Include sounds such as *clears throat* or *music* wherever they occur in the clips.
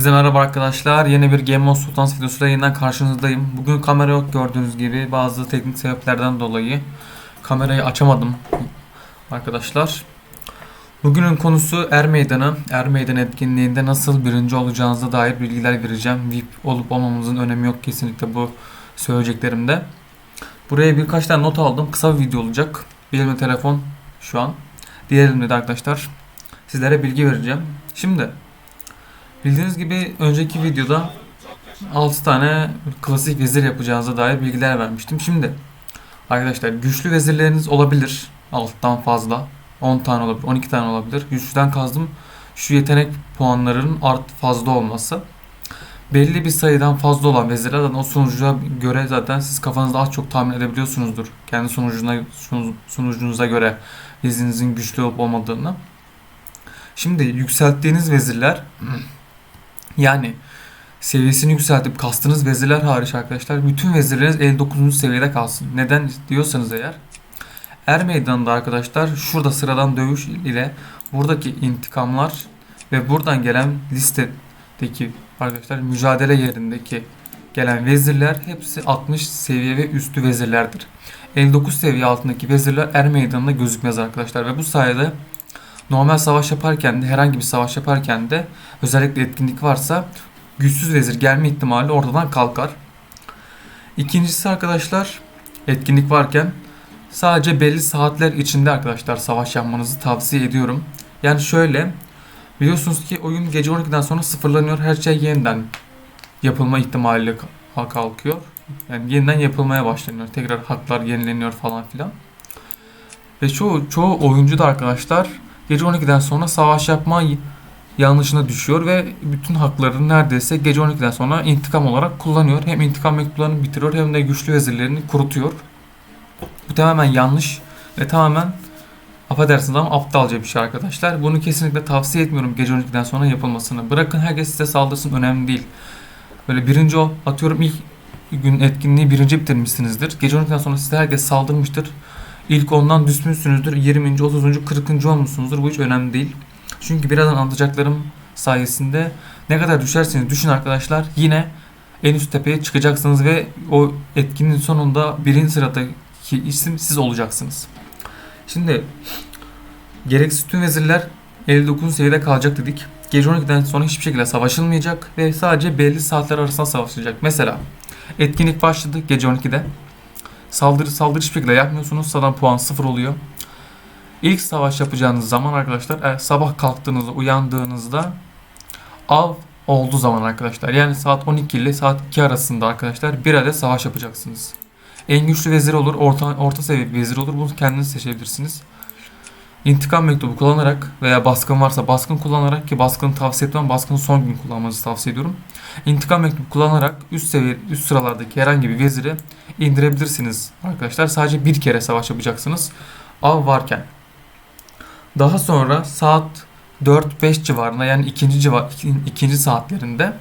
Herkese merhaba arkadaşlar. Yeni bir Game of Sultans videosuyla yeniden karşınızdayım. Bugün kamera yok gördüğünüz gibi bazı teknik sebeplerden dolayı kamerayı açamadım arkadaşlar. Bugünün konusu Er Meydanı. Er Meydanı etkinliğinde nasıl birinci olacağınıza dair bilgiler vereceğim. VIP olup olmamamızın önemi yok kesinlikle bu söyleyeceklerimde. Buraya birkaç tane not aldım. Kısa bir video olacak. Bir elimde telefon şu an. Diğer elimde de arkadaşlar sizlere bilgi vereceğim. Şimdi Bildiğiniz gibi önceki videoda 6 tane klasik vezir yapacağınıza dair bilgiler vermiştim. Şimdi arkadaşlar güçlü vezirleriniz olabilir. Alttan fazla. 10 tane olabilir, 12 tane olabilir. Güçlüden kazdım şu yetenek puanlarının art fazla olması. Belli bir sayıdan fazla olan vezirler zaten o sonuca göre zaten siz kafanızda az çok tahmin edebiliyorsunuzdur. Kendi sonucuna sonucunuza göre vezirinizin güçlü olup olmadığını. Şimdi yükselttiğiniz vezirler *clears throat* yani seviyesini yükseltip kastınız vezirler hariç arkadaşlar bütün vezirleriniz 59. seviyede kalsın. Neden diyorsanız eğer Er meydanında arkadaşlar şurada sıradan dövüş ile buradaki intikamlar ve buradan gelen listedeki arkadaşlar mücadele yerindeki gelen vezirler hepsi 60 seviye ve üstü vezirlerdir. 59 seviye altındaki vezirler er meydanında gözükmez arkadaşlar ve bu sayede normal savaş yaparken de herhangi bir savaş yaparken de özellikle etkinlik varsa güçsüz vezir gelme ihtimali ortadan kalkar. İkincisi arkadaşlar etkinlik varken sadece belli saatler içinde arkadaşlar savaş yapmanızı tavsiye ediyorum. Yani şöyle biliyorsunuz ki oyun gece 12'den sonra sıfırlanıyor. Her şey yeniden yapılma ihtimali kalkıyor. Yani yeniden yapılmaya başlanıyor. Tekrar haklar yenileniyor falan filan. Ve çoğu, çoğu oyuncu da arkadaşlar gece 12'den sonra savaş yapma yanlışına düşüyor ve bütün haklarını neredeyse gece 12'den sonra intikam olarak kullanıyor. Hem intikam mektuplarını bitiriyor hem de güçlü vezirlerini kurutuyor. Bu tamamen yanlış ve tamamen affedersiniz ama aptalca bir şey arkadaşlar. Bunu kesinlikle tavsiye etmiyorum gece 12'den sonra yapılmasını. Bırakın herkes size saldırsın önemli değil. Böyle birinci o atıyorum ilk gün etkinliği birinci bitirmişsinizdir. Gece 12'den sonra size herkes saldırmıştır. İlk ondan düşmüşsünüzdür. 20. 30. 40. olmuşsunuzdur. Bu hiç önemli değil. Çünkü birazdan anlatacaklarım sayesinde ne kadar düşerseniz düşün arkadaşlar yine en üst tepeye çıkacaksınız ve o etkinliğin sonunda birinci sıradaki isim siz olacaksınız. Şimdi gereksiz tüm vezirler 59 seviyede kalacak dedik. Gece 12'den sonra hiçbir şekilde savaşılmayacak ve sadece belli saatler arasında savaşılacak. Mesela etkinlik başladı gece 12'de. Saldırı saldırı hiçbir şekilde yapmıyorsunuz. Sadan puan sıfır oluyor. İlk savaş yapacağınız zaman arkadaşlar sabah kalktığınızda uyandığınızda av olduğu zaman arkadaşlar yani saat 12 ile saat 2 arasında arkadaşlar bir adet savaş yapacaksınız. En güçlü vezir olur, orta, orta seviye vezir olur. Bunu kendiniz seçebilirsiniz. İntikam mektubu kullanarak veya baskın varsa baskın kullanarak ki baskını tavsiye etmem. Baskını son gün kullanmanızı tavsiye ediyorum. İntikam mektubu kullanarak üst seviye üst sıralardaki herhangi bir veziri indirebilirsiniz arkadaşlar. Sadece bir kere savaş yapacaksınız. Av varken. Daha sonra saat 4-5 civarında yani ikinci, civar, ikinci saatlerinde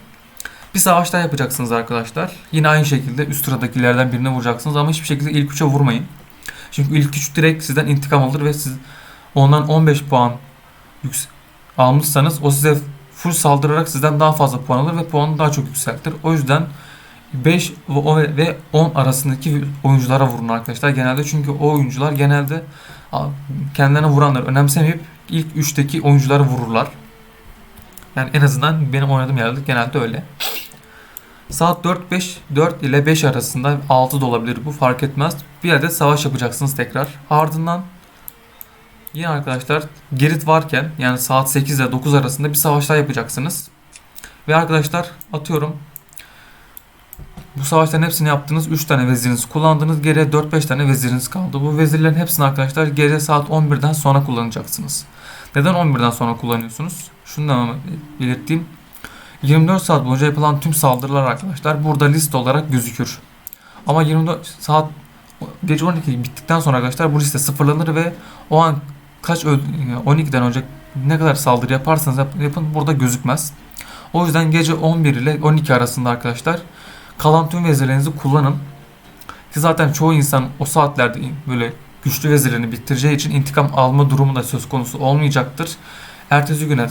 bir savaş daha yapacaksınız arkadaşlar. Yine aynı şekilde üst sıradakilerden birine vuracaksınız ama hiçbir şekilde ilk üçe vurmayın. Çünkü ilk üç direkt sizden intikam alır ve siz ondan 15 puan almışsanız o size full saldırarak sizden daha fazla puan alır ve puanı daha çok yükseltir. O yüzden 5 ve 10 arasındaki oyunculara vurun arkadaşlar genelde çünkü o oyuncular genelde kendilerine vuranlar önemsemeyip ilk 3'teki oyuncuları vururlar. Yani en azından benim oynadığım yerde genelde öyle. Saat 4-5 4 ile 5 arasında 6 da olabilir bu fark etmez. Bir adet savaş yapacaksınız tekrar. Ardından yine arkadaşlar Gerit varken yani saat 8 ile 9 arasında bir savaş daha yapacaksınız. Ve arkadaşlar atıyorum bu savaşların hepsini yaptınız. 3 tane veziriniz kullandınız. Geriye 4-5 tane veziriniz kaldı. Bu vezirlerin hepsini arkadaşlar gece saat 11'den sonra kullanacaksınız. Neden 11'den sonra kullanıyorsunuz? Şunu da belirteyim. 24 saat boyunca yapılan tüm saldırılar arkadaşlar burada liste olarak gözükür. Ama 24 saat gece 12 bittikten sonra arkadaşlar bu liste sıfırlanır ve o an kaç 12'den önce ne kadar saldırı yaparsanız yapın burada gözükmez. O yüzden gece 11 ile 12 arasında arkadaşlar kalan tüm vezirlerinizi kullanın. Ki zaten çoğu insan o saatlerde böyle güçlü vezirlerini bitireceği için intikam alma durumu da söz konusu olmayacaktır. Ertesi güne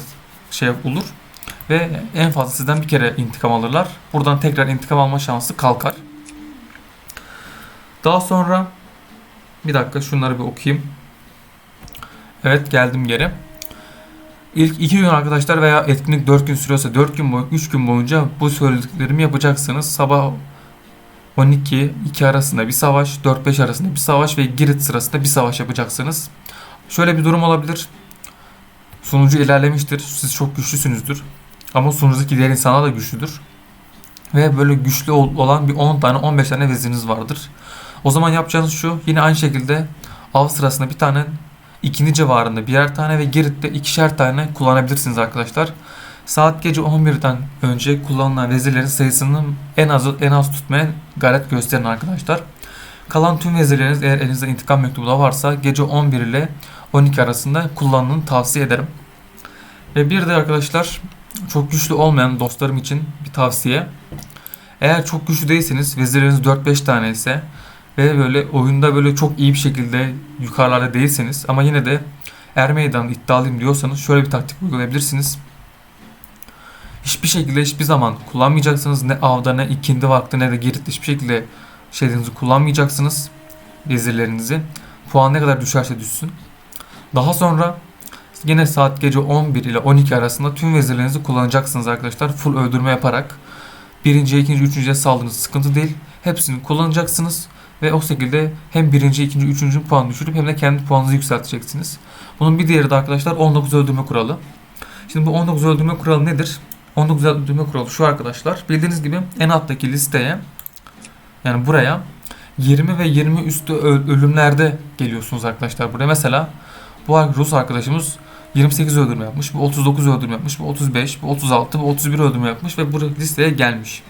şey olur. Ve en fazla sizden bir kere intikam alırlar. Buradan tekrar intikam alma şansı kalkar. Daha sonra bir dakika şunları bir okuyayım. Evet geldim geri. İlk 2 gün arkadaşlar veya etkinlik 4 gün sürüyorsa 4 gün boy 3 gün boyunca bu söylediklerimi yapacaksınız. Sabah 12 2 arasında bir savaş, 4-5 arasında bir savaş ve Girit sırasında bir savaş yapacaksınız. Şöyle bir durum olabilir. Sunucu ilerlemiştir. Siz çok güçlüsünüzdür. Ama sunucudaki diğer insanlar da güçlüdür. Ve böyle güçlü ol- olan bir 10 tane 15 tane veziriniz vardır. O zaman yapacağınız şu. Yine aynı şekilde av sırasında bir tane ikindi civarında birer tane ve Girit'te ikişer tane kullanabilirsiniz arkadaşlar. Saat gece 11'den önce kullanılan vezirlerin sayısını en az en az tutmaya gayret gösterin arkadaşlar. Kalan tüm vezirleriniz eğer elinizde intikam mektubu da varsa gece 11 ile 12 arasında kullanılını tavsiye ederim. Ve bir de arkadaşlar çok güçlü olmayan dostlarım için bir tavsiye. Eğer çok güçlü değilseniz vezirleriniz 4-5 tane ise ve böyle oyunda böyle çok iyi bir şekilde yukarılarda değilseniz ama yine de er meydan iddialıyım diyorsanız şöyle bir taktik uygulayabilirsiniz. Hiçbir şekilde hiçbir zaman kullanmayacaksınız. Ne avda ne ikindi vakti ne de Girit'te hiçbir şekilde şeylerinizi kullanmayacaksınız. Vezirlerinizi. Puan ne kadar düşerse düşsün. Daha sonra yine saat gece 11 ile 12 arasında tüm vezirlerinizi kullanacaksınız arkadaşlar. Full öldürme yaparak. Birinci, ikinci, üçüncüye saldırınız sıkıntı değil. Hepsini kullanacaksınız. Ve o şekilde hem birinci, ikinci, üçüncü puan düşürüp hem de kendi puanınızı yükselteceksiniz. Bunun bir diğeri de arkadaşlar 19 öldürme kuralı. Şimdi bu 19 öldürme kuralı nedir? 19 öldürme kuralı şu arkadaşlar. Bildiğiniz gibi en alttaki listeye yani buraya 20 ve 20 üstü ölümlerde geliyorsunuz arkadaşlar. Buraya mesela bu Rus arkadaşımız 28 öldürme yapmış, bu 39 öldürme yapmış, bu 35, bu 36, bu 31 öldürme yapmış ve bu listeye gelmiş.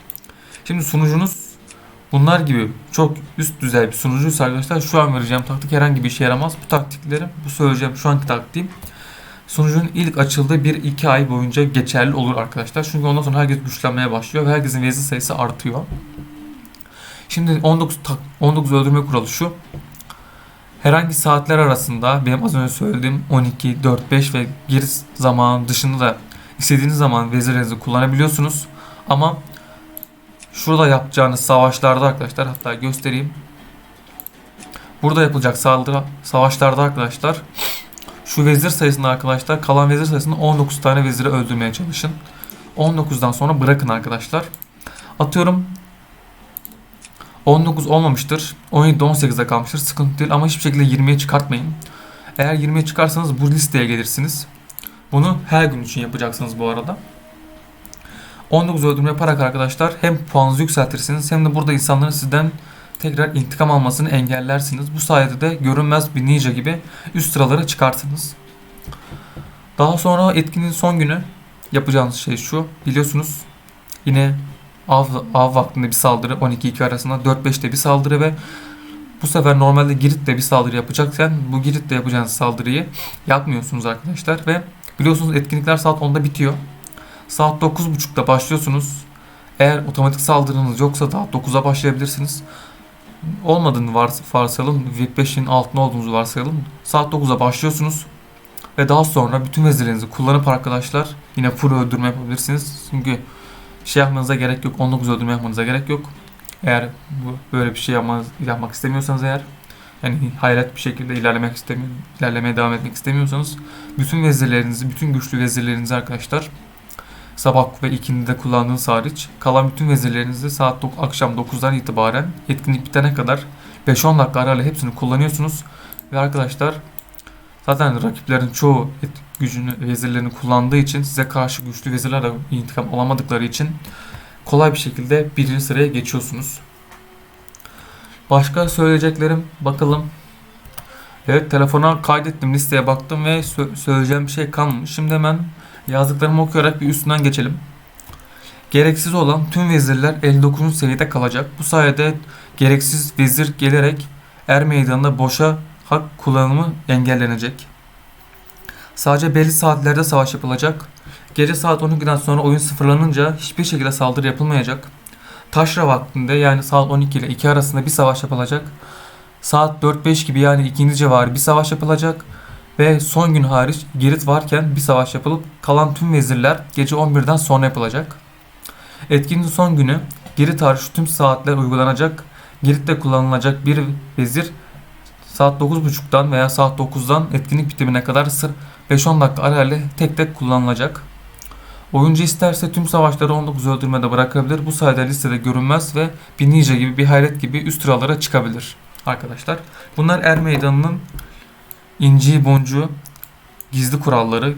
Şimdi sunucunuz bunlar gibi çok üst düzey bir sunucuysa arkadaşlar şu an vereceğim taktik herhangi bir işe yaramaz. Bu taktikleri, bu söyleyeceğim şu anki taktiğim sunucunun ilk açıldığı 1-2 ay boyunca geçerli olur arkadaşlar. Çünkü ondan sonra herkes güçlenmeye başlıyor ve herkesin vezir sayısı artıyor. Şimdi 19 tak- 19 öldürme kuralı şu. Herhangi saatler arasında benim az önce söylediğim 12, 4, 5 ve geri zaman dışında da istediğiniz zaman vezirlerinizi kullanabiliyorsunuz. Ama şurada yapacağınız savaşlarda arkadaşlar hatta göstereyim. Burada yapılacak saldırı savaşlarda arkadaşlar şu vezir sayısında arkadaşlar kalan vezir sayısında 19 tane veziri öldürmeye çalışın. 19'dan sonra bırakın arkadaşlar. Atıyorum 19 olmamıştır. 17 18'de kalmıştır. Sıkıntı değil ama hiçbir şekilde 20'ye çıkartmayın. Eğer 20'ye çıkarsanız bu listeye gelirsiniz. Bunu her gün için yapacaksınız bu arada. 19 öldürme yaparak arkadaşlar hem puanınızı yükseltirsiniz hem de burada insanların sizden tekrar intikam almasını engellersiniz. Bu sayede de görünmez bir ninja gibi üst sıralara çıkarsınız. Daha sonra etkinin son günü yapacağınız şey şu. Biliyorsunuz yine av, av vaktinde bir saldırı 12-2 arasında 4-5'te bir saldırı ve bu sefer normalde Girit'le bir saldırı yapacakken bu Girit'le yapacağınız saldırıyı yapmıyorsunuz arkadaşlar ve biliyorsunuz etkinlikler saat 10'da bitiyor. Saat 9.30'da başlıyorsunuz. Eğer otomatik saldırınız yoksa daha 9'a başlayabilirsiniz. Olmadığını vars varsayalım. VIP 5'in altında olduğunuzu varsayalım. Saat 9'a başlıyorsunuz. Ve daha sonra bütün vezirlerinizi kullanıp arkadaşlar yine full öldürme yapabilirsiniz. Çünkü şey yapmanıza gerek yok. 19 öldürme yapmanıza gerek yok. Eğer böyle bir şey yapmanız, yapmak istemiyorsanız eğer yani hayret bir şekilde ilerlemek istemiyor, ilerlemeye devam etmek istemiyorsanız bütün vezirlerinizi, bütün güçlü vezirlerinizi arkadaşlar sabah ve ikindide kullandığınız hariç kalan bütün vezirlerinizi saat dok- akşam 9'dan itibaren etkinlik bitene kadar 5-10 dakika arayla hepsini kullanıyorsunuz ve arkadaşlar zaten rakiplerin çoğu et, gücünü vezirlerini kullandığı için size karşı güçlü vezirlerle intikam alamadıkları için kolay bir şekilde birinci sıraya geçiyorsunuz. Başka söyleyeceklerim bakalım. Evet telefona kaydettim listeye baktım ve sö- söyleyeceğim bir şey kalmamış. Şimdi hemen yazdıklarımı okuyarak bir üstünden geçelim. Gereksiz olan tüm vezirler 59. seviyede kalacak. Bu sayede gereksiz vezir gelerek er meydanında boşa hak kullanımı engellenecek. Sadece belli saatlerde savaş yapılacak. Gece saat 12'den sonra oyun sıfırlanınca hiçbir şekilde saldırı yapılmayacak. Taşra vaktinde yani saat 12 ile 2 arasında bir savaş yapılacak. Saat 4-5 gibi yani ikindi civarı bir savaş yapılacak. Ve son gün hariç Girit varken bir savaş yapılıp kalan tüm vezirler gece 11'den sonra yapılacak. Etkinin son günü Girit hariç tüm saatler uygulanacak. Girit'te kullanılacak bir vezir saat 9.30'dan veya saat 9'dan etkinlik bitimine kadar sır 5-10 dakika arayla tek tek kullanılacak. Oyuncu isterse tüm savaşları 19 öldürmede bırakabilir. Bu sayede listede görünmez ve bir ninja gibi bir hayret gibi üst sıralara çıkabilir arkadaşlar. Bunlar Er Meydanı'nın inci boncuğu, gizli kuralları,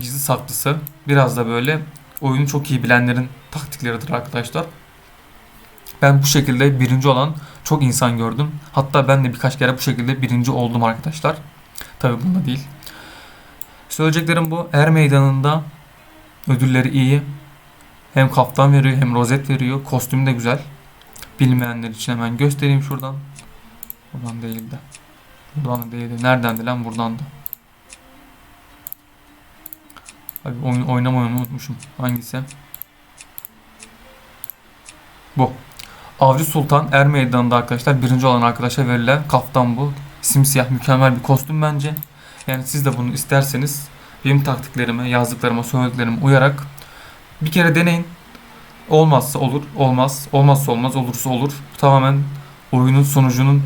gizli saklısı. Biraz da böyle oyunu çok iyi bilenlerin taktikleridir arkadaşlar. Ben bu şekilde birinci olan çok insan gördüm. Hatta ben de birkaç kere bu şekilde birinci oldum arkadaşlar. Tabi bunda değil. Söyleyeceklerim bu. Er meydanında ödülleri iyi. Hem kaftan veriyor hem rozet veriyor. Kostüm de güzel. Bilmeyenler için hemen göstereyim şuradan. Buradan değil de. Buradan da değildi. Neredendi lan? Buradan da. Abi oyun oynamayı unutmuşum. Hangisi? Bu. Avcı Sultan Er Meydanı'nda arkadaşlar birinci olan arkadaşa verilen kaftan bu. Simsiyah mükemmel bir kostüm bence. Yani siz de bunu isterseniz benim taktiklerime, yazdıklarıma, söylediklerime uyarak bir kere deneyin. Olmazsa olur, olmaz. Olmazsa olmaz, olursa olur. Bu tamamen oyunun sonucunun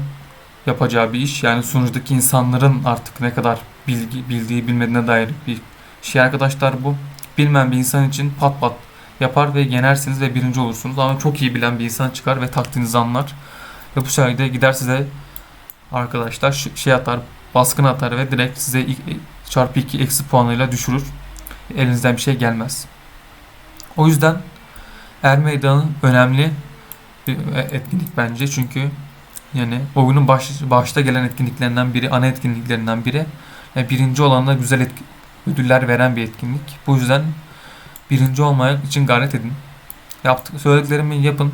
yapacağı bir iş. Yani sunucudaki insanların artık ne kadar bilgi, bildiği bilmediğine dair bir şey arkadaşlar bu. Bilmeyen bir insan için pat pat yapar ve yenersiniz ve birinci olursunuz. Ama çok iyi bilen bir insan çıkar ve taktiğinizi anlar. Ve bu sayede gider size arkadaşlar şey atar, baskın atar ve direkt size çarpı 2 eksi puanıyla düşürür. Elinizden bir şey gelmez. O yüzden Er Meydanı önemli bir etkinlik bence çünkü yani oyunun baş, başta gelen etkinliklerinden biri, ana etkinliklerinden biri. ve birinci olana güzel etki- ödüller veren bir etkinlik. Bu yüzden birinci olmaya için gayret edin. Yaptık, söylediklerimi yapın.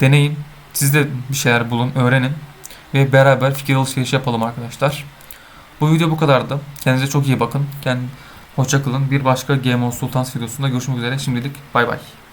Deneyin. Siz de bir şeyler bulun, öğrenin. Ve beraber fikir alışverişi yapalım arkadaşlar. Bu video bu kadardı. Kendinize çok iyi bakın. Kend hoşça kalın. Bir başka Game of Sultans videosunda görüşmek üzere. Şimdilik bay bay.